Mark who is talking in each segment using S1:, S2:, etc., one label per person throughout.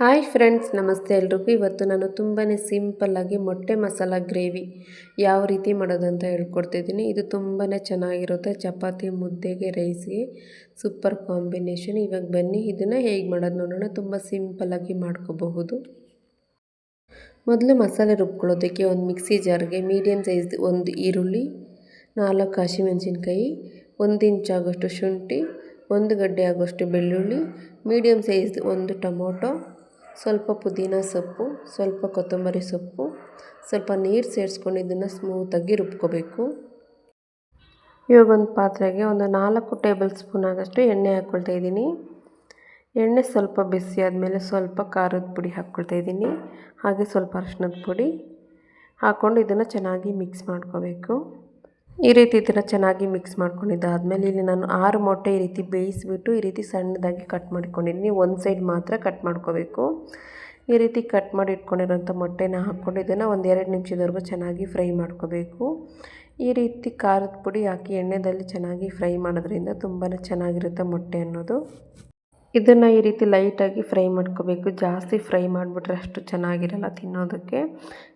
S1: Hi friends, ನಮಸ್ತೆ ಎಲ್ರಿಗೂ. ಇವತ್ತು ನಾನು ತುಂಬಾ ಸಿಂಪಲ್ಲಾಗಿ ಮೊಟ್ಟೆ ಮಸಾಲ ಗ್ರೇವಿ ಯಾವ ರೀತಿ ಮಾಡೋದಂತ ಹೇಳ್ಕೊಡ್ತಿದ್ದೀನಿ. ಇದು ತುಂಬಾ ಚೆನ್ನಾಗಿರುತ್ತೆ. ಚಪಾತಿ, ಮುದ್ದೆಗೆ, ರೈಸ್ಗೆ ಸೂಪರ್ ಕಾಂಬಿನೇಷನ್. ಇವಾಗ ಬನ್ನಿ, ಇದನ್ನು ಹೇಗೆ ಮಾಡೋದು ನೋಡೋಣ. ತುಂಬ ಸಿಂಪಲ್ಲಾಗಿ ಮಾಡ್ಕೋಬಹುದು. ಮೊದಲು ಮಸಾಲೆ ರುಬ್ಕೊಳ್ಳೋದಕ್ಕೆ ಒಂದು ಮಿಕ್ಸಿ ಜಾರ್ಗೆ ಮೀಡಿಯಮ್ ಸೈಜ್ ಒಂದು ಈರುಳ್ಳಿ, ನಾಲ್ಕು ಹಸಿಮೆಣಸಿನ್ಕಾಯಿ, ಒಂದು ಇಂಚ್ ಆಗೋಷ್ಟು ಶುಂಠಿ, ಒಂದು ಗಡ್ಡೆ ಆಗೋಷ್ಟು ಬೆಳ್ಳುಳ್ಳಿ ಮೀಡಿಯಮ್ ಸೈಜ್ ಒಂದು ಟೊಮೊಟೊ ಸ್ವಲ್ಪ ಪುದೀನ ಸೊಪ್ಪು, ಸ್ವಲ್ಪ ಕೊತ್ತಂಬರಿ ಸೊಪ್ಪು, ಸ್ವಲ್ಪ ನೀರು ಸೇರಿಸ್ಕೊಂಡು ಇದನ್ನು ಸ್ಮೂತಾಗಿ ರುಬ್ಕೋಬೇಕು. ಇವಾಗ ಒಂದು ಪಾತ್ರೆಗೆ ಒಂದು ನಾಲ್ಕು ಟೇಬಲ್ ಸ್ಪೂನ್ ಆಗಷ್ಟು ಎಣ್ಣೆ ಹಾಕ್ಕೊಳ್ತಾ ಇದ್ದೀನಿ. ಎಣ್ಣೆ ಸ್ವಲ್ಪ ಬಿಸಿ ಆದಮೇಲೆ ಸ್ವಲ್ಪ ಖಾರದ ಪುಡಿ ಹಾಕ್ಕೊಳ್ತಾ ಇದ್ದೀನಿ. ಹಾಗೆ ಸ್ವಲ್ಪ ಅರಿಶಿನದ ಪುಡಿ ಹಾಕ್ಕೊಂಡು ಇದನ್ನು ಚೆನ್ನಾಗಿ ಮಿಕ್ಸ್ ಮಾಡ್ಕೋಬೇಕು. ಈ ರೀತಿ ಇದನ್ನು ಚೆನ್ನಾಗಿ ಮಿಕ್ಸ್ ಮಾಡ್ಕೊಂಡಿದ್ದಾದಮೇಲೆ ಇಲ್ಲಿ ನಾನು ಆರು ಮೊಟ್ಟೆ ಈ ರೀತಿ ಬೇಯಿಸಿಬಿಟ್ಟು ಈ ರೀತಿ ಸಣ್ಣದಾಗಿ ಕಟ್ ಮಾಡ್ಕೊಂಡಿದ್ದೀನಿ. ಒಂದು ಸೈಡ್ ಮಾತ್ರ ಕಟ್ ಮಾಡ್ಕೋಬೇಕು. ಈ ರೀತಿ ಕಟ್ ಮಾಡಿ ಇಟ್ಕೊಂಡಿರೋಂಥ ಮೊಟ್ಟೆನ ಹಾಕ್ಕೊಂಡು ಇದನ್ನು ಒಂದು ಎರಡು ನಿಮಿಷದವರೆಗೂ ಚೆನ್ನಾಗಿ ಫ್ರೈ ಮಾಡ್ಕೋಬೇಕು. ಈ ರೀತಿ ಖಾರದ ಪುಡಿ ಹಾಕಿ ಎಣ್ಣೆದಲ್ಲಿ ಚೆನ್ನಾಗಿ ಫ್ರೈ ಮಾಡೋದ್ರಿಂದ ತುಂಬಾ ಚೆನ್ನಾಗಿರುತ್ತೆ ಮೊಟ್ಟೆ ಅನ್ನೋದು. ಇದನ್ನು ಈ ರೀತಿ ಲೈಟಾಗಿ ಫ್ರೈ ಮಾಡ್ಕೋಬೇಕು. ಜಾಸ್ತಿ ಫ್ರೈ ಮಾಡಿಬಿಟ್ರೆ ಅಷ್ಟು ಚೆನ್ನಾಗಿರಲ್ಲ ತಿನ್ನೋದಕ್ಕೆ.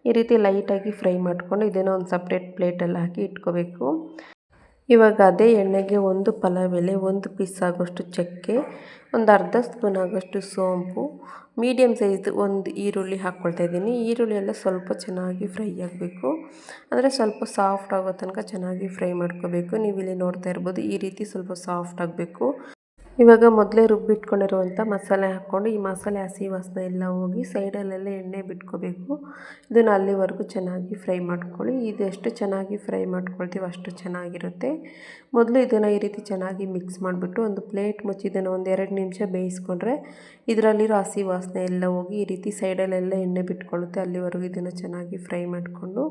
S1: ಈ ರೀತಿ ಲೈಟಾಗಿ ಫ್ರೈ ಮಾಡಿಕೊಂಡು ಇದನ್ನು ಒಂದು ಸಪ್ರೇಟ್ ಪ್ಲೇಟಲ್ಲಿ ಹಾಕಿ ಇಟ್ಕೋಬೇಕು. ಇವಾಗ ಅದೇ ಎಣ್ಣೆಗೆ ಒಂದು ಪಲಾವ್ ಎಲೆ ಒಂದು ಪೀಸ್ ಆಗೋಷ್ಟು ಚಕ್ಕೆ, ಒಂದು ಅರ್ಧ ಸ್ಪೂನ್ ಆಗೋಷ್ಟು ಸೋಂಪು ಮೀಡಿಯಮ್ ಸೈಜ್ ಒಂದು ಈರುಳ್ಳಿ ಹಾಕ್ಕೊಳ್ತಾ ಇದ್ದೀನಿ. ಈರುಳ್ಳಿ ಎಲ್ಲ ಸ್ವಲ್ಪ ಚೆನ್ನಾಗಿ ಫ್ರೈ ಆಗಬೇಕು. ಅಂದರೆ ಸ್ವಲ್ಪ ಸಾಫ್ಟ್ ಆಗೋ ತನಕ ಚೆನ್ನಾಗಿ ಫ್ರೈ ಮಾಡ್ಕೋಬೇಕು. ನೀವು ಇಲ್ಲಿ ನೋಡ್ತಾ ಇರ್ಬೋದು ಈ ರೀತಿ ಸ್ವಲ್ಪ ಸಾಫ್ಟ್ ಆಗಬೇಕು. ಇವಾಗ ಮೊದಲೇ ರುಬ್ಬಿಟ್ಕೊಂಡಿರುವಂಥ ಮಸಾಲೆ ಹಾಕ್ಕೊಂಡು ಈ ಮಸಾಲೆ ಹಸಿ ವಾಸನೆ ಎಲ್ಲ ಹೋಗಿ ಸೈಡಲ್ಲೆಲ್ಲ ಎಣ್ಣೆ ಬಿಟ್ಕೋಬೇಕು. ಇದನ್ನು ಅಲ್ಲಿವರೆಗೂ ಚೆನ್ನಾಗಿ ಫ್ರೈ ಮಾಡ್ಕೊಳ್ಳಿ. ಇದು ಎಷ್ಟು ಚೆನ್ನಾಗಿ ಫ್ರೈ ಮಾಡ್ಕೊಳ್ತೀವಿ ಅಷ್ಟು ಚೆನ್ನಾಗಿರುತ್ತೆ. ಮೊದಲು ಇದನ್ನು ಈ ರೀತಿ ಚೆನ್ನಾಗಿ ಮಿಕ್ಸ್ ಮಾಡಿಬಿಟ್ಟು ಒಂದು ಪ್ಲೇಟ್ ಮುಚ್ಚಿ ಇದನ್ನು ಒಂದು ಎರಡು ನಿಮಿಷ ಬೇಯಿಸ್ಕೊಂಡ್ರೆ ಇದರಲ್ಲಿರೋ ಹಸಿ ವಾಸನೆ ಎಲ್ಲ ಹೋಗಿ ಈ ರೀತಿ ಸೈಡಲ್ಲೆಲ್ಲ ಎಣ್ಣೆ ಬಿಟ್ಕೊಳ್ಳುತ್ತೆ. ಅಲ್ಲಿವರೆಗೂ ಇದನ್ನು ಚೆನ್ನಾಗಿ ಫ್ರೈ ಮಾಡಿಕೊಂಡು.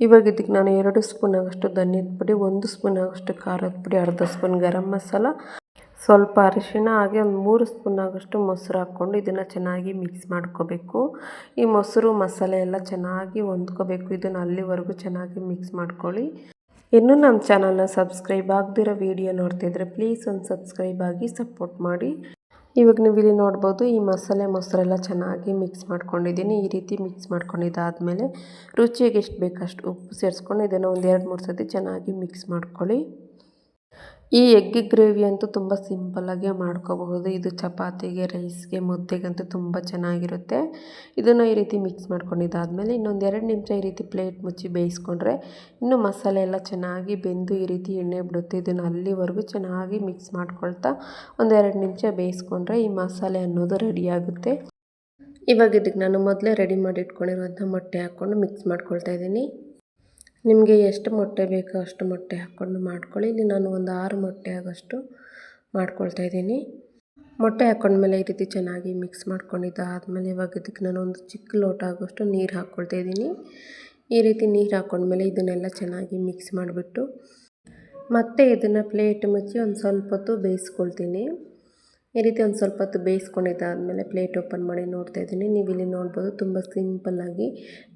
S1: ಇವಾಗ ಇದಕ್ಕೆ ನಾನು ಎರಡು ಸ್ಪೂನ್ ಆಗೋಷ್ಟು ಧನ್ಯದ ಪುಡಿ, ಒಂದು ಸ್ಪೂನ್ ಆಗೋಷ್ಟು ಖಾರದ ಪುಡಿ, ಅರ್ಧ ಸ್ಪೂನ್ ಗರಂ ಮಸಾಲ ಸ್ವಲ್ಪ ಅರಿಶಿನ, ಹಾಗೆ ಒಂದು ಮೂರು ಸ್ಪೂನ್ ಆಗೋಷ್ಟು ಮೊಸರು ಹಾಕ್ಕೊಂಡು ಇದನ್ನು ಚೆನ್ನಾಗಿ ಮಿಕ್ಸ್ ಮಾಡ್ಕೋಬೇಕು. ಈ ಮೊಸರು, ಮಸಾಲೆ ಎಲ್ಲ ಚೆನ್ನಾಗಿ ಹೊಂದ್ಕೋಬೇಕು. ಇದನ್ನು ಅಲ್ಲಿವರೆಗೂ ಚೆನ್ನಾಗಿ ಮಿಕ್ಸ್ ಮಾಡ್ಕೊಳ್ಳಿ. ಇನ್ನೂ ನಮ್ಮ ಚಾನಲ್ನ ಸಬ್ಸ್ಕ್ರೈಬ್ ಆಗದಿರೋ ವಿಡಿಯೋ ನೋಡ್ತಿದ್ರೆ ಪ್ಲೀಸ್ ಒಂದು ಸಬ್ಸ್ಕ್ರೈಬ್ ಆಗಿ ಸಪೋರ್ಟ್ ಮಾಡಿ. ಇವಾಗ ನೀವು ಇಲ್ಲಿ ನೋಡ್ಬೋದು ಈ ಮಸಾಲೆ, ಮೊಸರೆಲ್ಲ ಚೆನ್ನಾಗಿ ಮಿಕ್ಸ್ ಮಾಡ್ಕೊಂಡಿದ್ದೀನಿ. ಈ ರೀತಿ ಮಿಕ್ಸ್ ಮಾಡ್ಕೊಂಡಿದ್ದಾದಮೇಲೆ ರುಚಿಗೆ ಎಷ್ಟು ಬೇಕಷ್ಟು ಉಪ್ಪು ಸೇರಿಸ್ಕೊಂಡು ಇದನ್ನು ಒಂದು ಎರಡು ಮೂರು ಸತಿ ಚೆನ್ನಾಗಿ ಮಿಕ್ಸ್ ಮಾಡ್ಕೊಳ್ಳಿ. ಈ ಎಗ್ ಗ್ರೇವಿ ಅಂತೂ ತುಂಬ ಸಿಂಪಲ್ಲಾಗೆ ಮಾಡ್ಕೋಬಹುದು. ಇದು ಚಪಾತಿಗೆ, ರೈಸ್ಗೆ, ಮುದ್ದೆಗಂತೂ ತುಂಬ ಚೆನ್ನಾಗಿರುತ್ತೆ. ಇದನ್ನು ಈ ರೀತಿ ಮಿಕ್ಸ್ ಮಾಡ್ಕೊಂಡಿದ್ದಾದಮೇಲೆ ಇನ್ನೊಂದು ಎರಡು ನಿಮಿಷ ಈ ರೀತಿ ಪ್ಲೇಟ್ ಮುಚ್ಚಿ ಬೇಯಿಸ್ಕೊಂಡ್ರೆ ಇನ್ನು ಮಸಾಲೆ ಎಲ್ಲ ಚೆನ್ನಾಗಿ ಬೆಂದು ಈ ರೀತಿ ಎಣ್ಣೆ ಬಿಡುತ್ತೆ. ಇದನ್ನು ಅಲ್ಲಿವರೆಗೂ ಚೆನ್ನಾಗಿ ಮಿಕ್ಸ್ ಮಾಡ್ಕೊಳ್ತಾ ಒಂದೆರಡು ನಿಮಿಷ ಬೇಯಿಸ್ಕೊಂಡ್ರೆ ಈ ಮಸಾಲೆ ಅನ್ನೋದು ರೆಡಿಯಾಗುತ್ತೆ ಇವಾಗ ಇದಕ್ಕೆ ನಾನು ಮೊದಲೇ ರೆಡಿ ಮಾಡಿ ಇಟ್ಕೊಂಡಿರುವಂಥ ಮೊಟ್ಟೆ ಹಾಕ್ಕೊಂಡು ಮಿಕ್ಸ್ ಮಾಡ್ಕೊಳ್ತಾ ಇದ್ದೀನಿ. ನಿಮಗೆ ಎಷ್ಟು ಮೊಟ್ಟೆ ಬೇಕೋ ಅಷ್ಟು ಮೊಟ್ಟೆ ಹಾಕ್ಕೊಂಡು ಮಾಡ್ಕೊಳ್ಳಿ. ಇಲ್ಲಿ ನಾನು ಒಂದು ಆರು ಮೊಟ್ಟೆ ಆಗೋಷ್ಟು ಮಾಡ್ಕೊಳ್ತಾ ಇದ್ದೀನಿ. ಮೊಟ್ಟೆ ಹಾಕ್ಕೊಂಡ್ಮೇಲೆ ಈ ರೀತಿ ಚೆನ್ನಾಗಿ ಮಿಕ್ಸ್ ಮಾಡ್ಕೊಂಡಿದ್ದಾದಮೇಲೆ ಇವಾಗ ಇದಕ್ಕೆ ನಾನು ಒಂದು ಚಿಕ್ಕ ಲೋಟ ಆಗೋಷ್ಟು ನೀರು ಹಾಕ್ಕೊಳ್ತಾ ಇದ್ದೀನಿ. ಈ ರೀತಿ ನೀರು ಹಾಕ್ಕೊಂಡ್ಮೇಲೆ ಇದನ್ನೆಲ್ಲ ಚೆನ್ನಾಗಿ ಮಿಕ್ಸ್ ಮಾಡಿಬಿಟ್ಟು ಮತ್ತೆ ಇದನ್ನು ಪ್ಲೇಟ್ ಮುಚ್ಚಿ ಒಂದು ಸ್ವಲ್ಪ ಹೊತ್ತು ಬೇಯಿಸ್ಕೊಳ್ತೀನಿ. ಈ ರೀತಿ ಒಂದು ಸ್ವಲ್ಪ ಹೊತ್ತು ಬೇಯಿಸ್ಕೊಂಡಿದ್ದಾದಮೇಲೆ ಪ್ಲೇಟ್ ಓಪನ್ ಮಾಡಿ ನೋಡ್ತಾ ಇದ್ದೀನಿ. ನೀವು ಇಲ್ಲಿ ನೋಡ್ಬೋದು ತುಂಬ ಸಿಂಪಲ್ಲಾಗಿ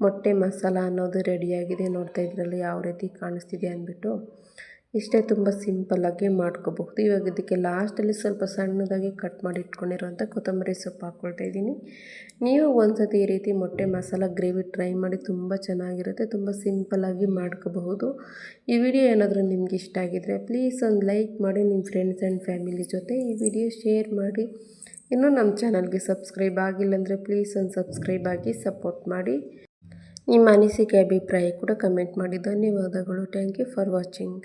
S1: ಮೊಟ್ಟೆ ಮಸಾಲ ಅನ್ನೋದು ರೆಡಿಯಾಗಿದೆ. ನೋಡ್ತಾ ಇದ್ರಲ್ಲಿ ಯಾವ ರೀತಿ ಕಾಣಿಸ್ತಿದೆ ಅಂದ್ಬಿಟ್ಟು. ಇಷ್ಟೇ ತುಂಬ ಸಿಂಪಲ್ಲಾಗಿ ಮಾಡ್ಕೋಬಹುದು. ಇವಾಗ ಇದಕ್ಕೆ ಲಾಸ್ಟಲ್ಲಿ ಸ್ವಲ್ಪ ಸಣ್ಣದಾಗಿ ಕಟ್ ಮಾಡಿ ಇಟ್ಕೊಂಡಿರುವಂಥ ಕೊತ್ತಂಬರಿ ಸೊಪ್ಪು ಹಾಕ್ಕೊಳ್ತಾ ಇದ್ದೀನಿ. ನೀವು ಒಂದು ಸತಿ ಈ ರೀತಿ ಮೊಟ್ಟೆ ಮಸಾಲ ಗ್ರೇವಿ ಟ್ರೈ ಮಾಡಿ ತುಂಬ ಚೆನ್ನಾಗಿರುತ್ತೆ, ತುಂಬ ಸಿಂಪಲ್ಲಾಗಿ ಮಾಡ್ಕೋಬಹುದು. ಈ ವಿಡಿಯೋ ಏನಾದರೂ ನಿಮ್ಗೆ ಇಷ್ಟ ಆಗಿದ್ರೆ ಪ್ಲೀಸ್ ಒಂದು ಲೈಕ್ ಮಾಡಿ, ನಿಮ್ಮ ಫ್ರೆಂಡ್ಸ್ ಆ್ಯಂಡ್ ಫ್ಯಾಮಿಲಿ ಜೊತೆ ಈ ವಿಡಿಯೋ ಶೇರ್ ಮಾಡಿ. ಇನ್ನೂ ನಮ್ಮ ಚಾನಲ್ಗೆ ಸಬ್ಸ್ಕ್ರೈಬ್ ಆಗಿಲ್ಲ ಅಂದರೆ ಪ್ಲೀಸ್ ಒಂದು ಸಬ್ಸ್ಕ್ರೈಬ್ ಆಗಿ ಸಪೋರ್ಟ್ ಮಾಡಿ. ನಿಮ್ಮ ಅನಿಸಿಕೆ, ಅಭಿಪ್ರಾಯ ಕೂಡ ಕಮೆಂಟ್ ಮಾಡಿ. ಧನ್ಯವಾದಗಳು. Thank you for watching